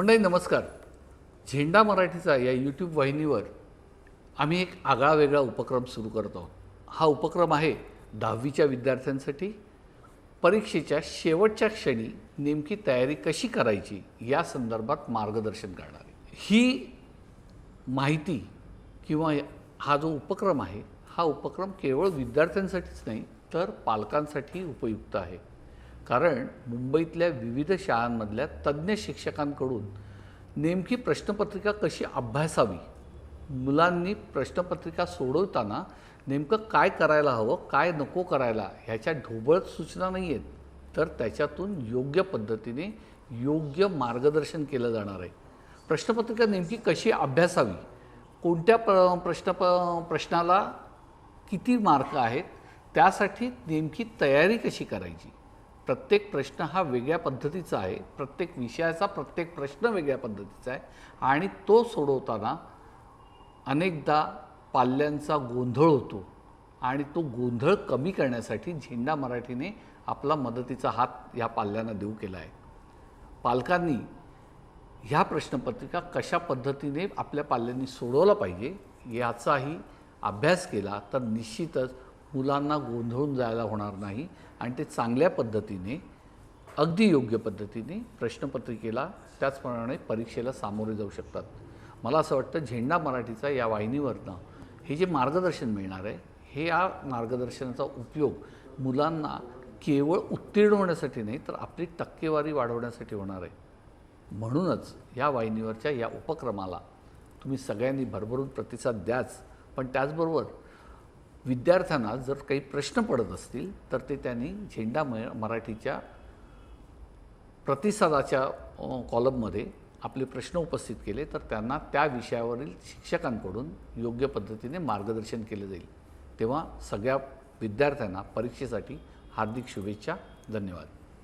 मंडळी नमस्कार. झेंडा मराठीचा या यूट्यूब वाहिनीवर आम्ही एक आगळा वेगळा उपक्रम सुरू करत आहोत. हा उपक्रम आहे दहावीच्या विद्यार्थ्यांसाठी. परीक्षेच्या शेवटच्या क्षणी नेमकी तयारी कशी करायची या संदर्भात मार्गदर्शन करणारी ही माहिती किंवा हा जो उपक्रम आहे हा उपक्रम केवळ विद्यार्थ्यांसाठीच नाही तर पालकांसाठी उपयुक्त आहे. कारण मुंबईतल्या विविध शाळांमधल्या तज्ज्ञ शिक्षकांकडून नेमकी प्रश्नपत्रिका कशी अभ्यासावी? मुलांनी प्रश्नपत्रिका सोडवताना नेमकं काय करायला हवं काय नको करायला ह्याच्या ढोबळत सूचना नाही आहेत तर त्याच्यातून योग्य पद्धतीने योग्य मार्गदर्शन केलं जाणार आहे. प्रश्नपत्रिका नेमकी कशी अभ्यासावी? कोणत्या प्र प्रश्न प प्रश्नाला किती मार्क आहेत? त्यासाठी नेमकी तयारी कशी करायची? प्रत्येक प्रश्न हा वेगळ्या पद्धतीचा आहे. प्रत्येक विषयाचा प्रत्येक प्रश्न वेगळ्या पद्धतीचा आहे. आणि तो सोडवताना अनेकदा पाल्यांचा गोंधळ होतो. आणि तो गोंधळ कमी करण्यासाठी झेंडा मराठीने आपला मदतीचा हात ह्या पाल्यांना देऊ केला आहे. पालकांनी ह्या प्रश्नपत्रिका कशा पद्धतीने आपल्या पाल्यांनी सोडवला पाहिजे याचाही अभ्यास केला तर निश्चितच मुलांना गोंधळून जायला होणार नाही आणि ते चांगल्या पद्धतीने अगदी योग्य पद्धतीने प्रश्नपत्रिकेला त्याचप्रमाणे परीक्षेला सामोरे जाऊ शकतात. मला असं वाटतं झेंडा मराठीचा या वाहिनीवरनं हे जे मार्गदर्शन मिळणार आहे हे या मार्गदर्शनाचा उपयोग मुलांना केवळ उत्तीर्ण होण्यासाठी नाही तर आपली टक्केवारी वाढवण्यासाठी होणार आहे. म्हणूनच या वाहिनीवरच्या या उपक्रमाला तुम्ही सगळ्यांनी भरभरून प्रतिसाद द्याच. पण त्याचबरोबर विद्यार्थ्यांना जर काही प्रश्न पडत असतील तर ते त्यांनी झेंडा म मराठीच्या प्रतिसादाच्या कॉलममध्ये आपले प्रश्न उपस्थित केले तर त्यांना त्या विषयावरील शिक्षकांकडून योग्य पद्धतीने मार्गदर्शन केले जाईल. तेव्हा सगळ्या विद्यार्थ्यांना परीक्षेसाठी हार्दिक शुभेच्छा. धन्यवाद.